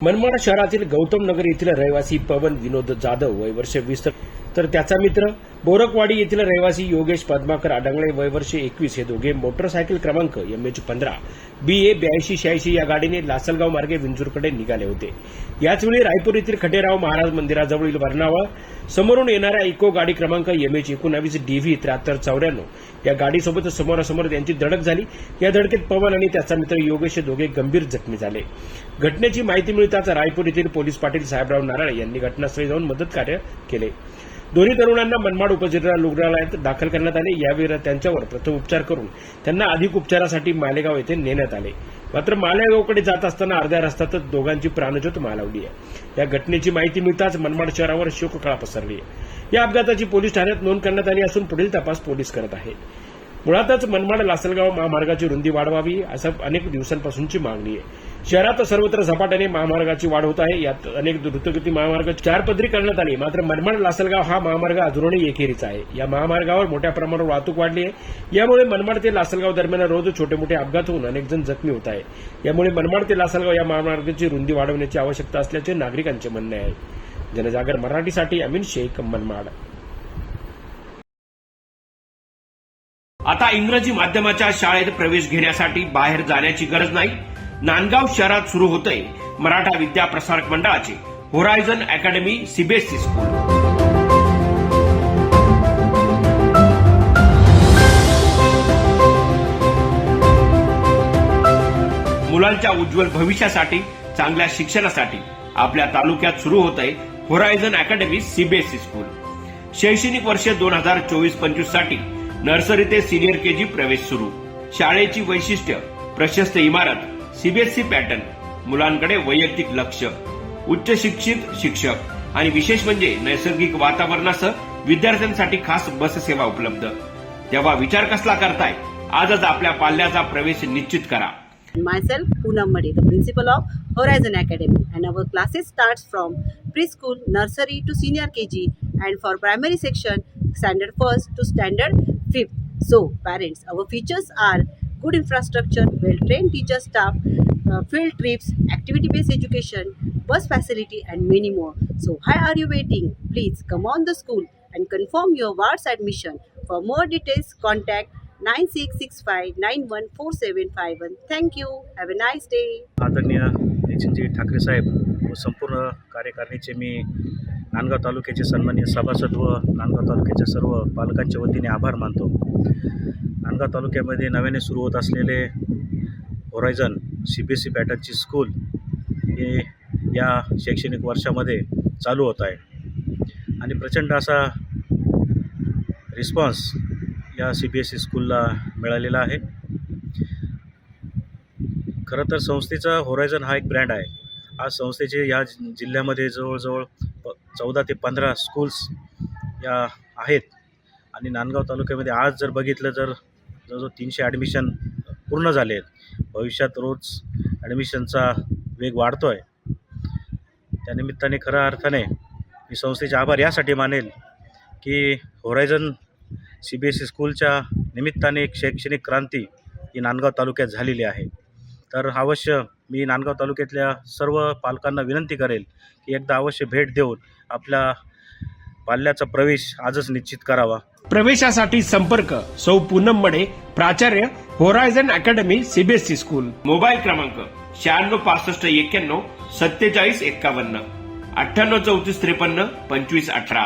मनमाड शहरातील गौतम नगर येथील रहिवासी पवन विनोद जाधव वय वर्ष वीस तर त्याचा मित्र बोरकवाडी येथील रहिवासी योगेश पद्माकर आडंगळे वयवर्ष एकवीस हे दोघे मोटरसायकल क्रमांक एम एच पंधरा बी ए ब्याऐंशी शहाऐंशी या गाडीने लासलगाव मार्गे विंजूरकडे निघाले होते. याचवेळी रायपूर येथील खटेराव महाराज मंदिराजवळील वर्णावळ समोरून येणाऱ्या इको गाडी क्रमांक एम एच एकोणावीस डीव्ही त्र्याहत्तर चौऱ्याण्णव या गाडीसोबत समोरासमोर त्यांची धडक झाली. या धडकेत पवन आणि त्याचा मित्र योगेश हे दोघे गंभीर जखमी झाले. घटनेची माहिती मिळताच रायपूर येथील पोलीस पाटील साहेबराव नारायण यांनी घटनास्थळी जाऊन मदत कार्य केले. दोन्ही तरुणांना मनमाड उपजिल्हा रुग्णालयात दाखल करण्यात आले. यावेळी त्यांच्यावर प्रथम उपचार करून त्यांना अधिक उपचारासाठी मालेगाव येथे नेण्यात आले. मात्र मालेगावकडे जात असताना अर्ध्या रस्त्यातच दोघांची प्राणज्योत मालवली आहे. या घटनेची माहिती मिळताच मनमाड शहरावर शोककळा पसरली आहे. या अपघाताची पोलीस ठाण्यात नोंद करण्यात आली असून पुढील तपास पोलीस करत आहेत मुळातच मनमाड लासलगाव महामार्गाची रुंदी वाढवावी असं अनेक दिवसांपासूनची मागणी आहे. शहरात सर्वत्र झपाट्याने महामार्गाची वाढ होत आहे. यात अनेक द्रुतगती महामार्ग चार पदरी करण्यात आली. मात्र मनमाड लासलगाव हा महामार्ग अजूनही एकेरीचा आहे. या महामार्गावर मोठ्या प्रमाणावर वाहतूक वाढली आहे. यामुळे मनमाड ते लासलगाव दरम्यान रोज छोटे मोठे अपघात होऊन अनेक जण जखमी होत आहे यामुळे मनमाड ते लासलगाव या महामार्गाची रुंदी वाढवण्याची आवश्यकता असल्याचे नागरिकांचे म्हणणे आहे. जनजागर मराठीसाठी अमीन शेख मनमाड. आता इंग्रजी माध्यमाच्या शाळेत प्रवेश घेण्यासाठी बाहेर जाण्याची गरज नाही. नांदगाव शहरात सुरू होतंय मराठा विद्या प्रसारक मंडळाचे होरायझन अकॅडमी सीबीएसई स्कूल मुलांच्या उज्ज्वल भविष्यासाठी चांगल्या शिक्षणासाठी आपल्या तालुक्यात सुरू होत आहे होरायझन अकॅडमी सीबीएसई स्कूल शैक्षणिक वर्ष दोन हजार चोवीस पंचवीससाठी नर्सरी ते सिनियर केजी प्रवेश सुरू. शाळेची वैशिष्ट्य प्रशस्त इमारत सीबीएसई पॅटर्न मुलांकडे वैयक्तिक लक्ष उच्च शिक्षित शिक्षक आणि विशेष म्हणजे नैसर्गिक वातावरणासह विद्यार्थ्यांसाठी खास बस सेवा उपलब्ध. तेव्हा विचार कसला करताय? आजच आपल्या पाल्याचा प्रवेश निश्चित करा. My self Poonam Madi the principal of Horizon Academy and our classes start from pre school nursery to senior K G and for primary section standard first to standard fifth so parents our features are good infrastructure, well-trained teacher staff, uh, field trips, activity-based education, bus facility, and many more. So, why are you waiting? Please come on the school and confirm your ward's admission. For more details, contact 9665914751. Thank you. Have a nice day. आदरणीय नितीनजी ठाकरे साहेब व संपूर्ण कार्यकारिणीचे मी नांदगाव तालुक्याचे सन्माननीय सभासद व नांदगाव तालुक्याच्या सर्व पालकांच्या वतीने आभार मानतो नांदगाव तालुक्यामध्ये नव्याने सुरू होत असलेले Horizon C B S C पॅटर्नची school हे या शैक्षणिक वर्षामध्ये चालू होत आहे. आणि प्रचंड असा रिस्पॉन्स या सी बी एस सी स्कूलला मिळालेला आहे. खरं तर संस्थेचा होरायझन हा एक ब्रँड आहे. आज संस्थेचे या जिल्ह्यामध्ये जवळजवळ प चौदा ते पंधरा स्कूल्स या आहेत. आणि नांदगाव तालुक्यामध्ये आज जर बघितलं तर जवळजवळ तीनशे ॲडमिशन पूर्ण झाले आहेत. भविष्यात रोज ॲडमिशनचा वेग वाढतो आहे त्यानिमित्ताने खऱ्या अर्थाने मी संस्थेचे आभार यासाठी मानेल की Horizon C B S E स्कूलच्या निमित्ताने एक शैक्षणिक क्रांती ही नांदगाव तालुक्यात झालेली आहे. तर अवश्य मी नांदगाव तालुक्यातल्या सर्व पालकांना विनंती करेल की एकदा अवश्य भेट देऊन आपल्या पाल्याचा प्रवेश आजच निश्चित करावा. प्रवेशासाठी संपर्क. सौ पूनम मडे प्राचार्य Horizon Academy CBSE school. Mobile क्रमांक शहाण्णव पासष्ट एक्क्याण्णव सत्तेचाळीस एक्कावन्न अठ्ठ्याण्णव चौतीस त्रेपन्न पंचवीस अठरा.